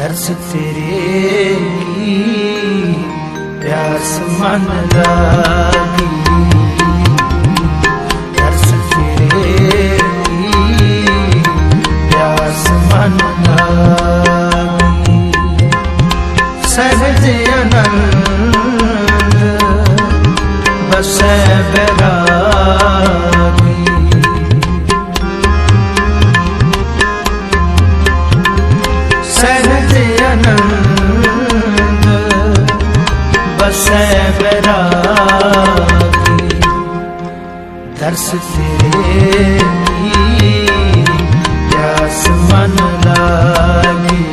ਦਰਸ ਤੇਰੇ ਕੀ ਪਿਆਸ ਮਨ ਲਾਗੀ। ਦਰਸ ਤੇਰੇ ਪਿਆਸ ਮਨ ਲਾਗੀ। ਸਹਿਜ ਬਰਾ ਸਹਿਬ ਰਾਖੀ ਦਰਸ ਤੇਰੇ ਕੀ ਪਿਆਸ ਮਨ ਲਾਗੀ।